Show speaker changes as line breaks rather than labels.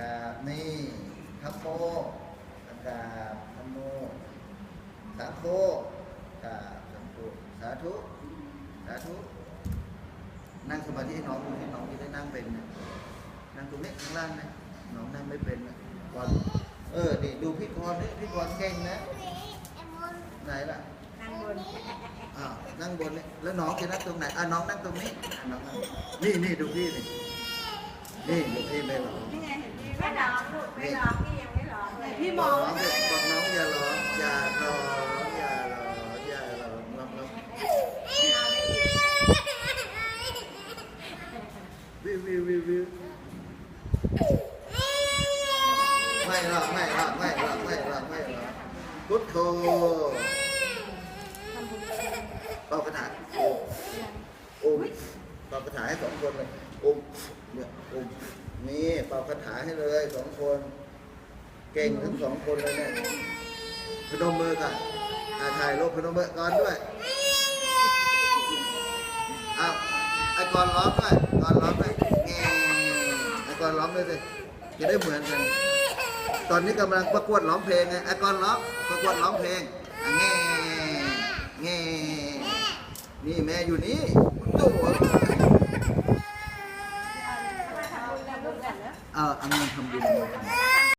กราบนี่ทัพโมกราบทัพโมสาโคกราบสาโคสาธุสาธุนั่งสมาธิให้น้องดูที่น้องจะได้นั่งเป็นนะนั่งตรงนี้ข้างล่างนะน้องนั่งไม่เป็นนะก่อนเออนี่ดูพี่กรณ์นี่พี่กรณ์เก่งนะไหนล่ะ
นั่งบน
อ้าวนั่งบนนี่แล้วน้องจะนั่งตรงไหนอะน้องนั่งตรงนี้อะน้องนั่งนี่นี่ดูพี่นี่ นี่ พี่ไม่หรอก
นี่ไงเห็นพี่ไม่ร้องลูกไม่ร้องพี่ยังไม่ร้องเลย
พี่มองบอกน้องอย่าร้องอย่าร้องอย่าร้องอย่าร้องน้องน้องวิววิววิววิวไม่หรอกไม่หรอกไม่หรอกไม่หรอกไม่หรอกพุทโธเป่ากระถาโอ้โอ้เป่ากระถาให้สองคนเลยโอ้ เนี่ยโอ้นี่เป่ากระถาให้เลยสองคน เก่งทั้งสองคนเลยเนี่ยพนมมือก่อนอาถ่ายรูปพนมมือก่อนด้วยอ้าวไอ้กอนร้องด้วยกอนร้องด้วยแงไอ้กอนร้องด้วยสิจะได้เหมือนกัน ตอนนี้กำลังประกวดร้องเพลงไงไอ้กอนร้องประกวดร้องเพลงอ่แงแงนี่แม่อยู่นี่โอ้โห 아, 안녕, 감독님.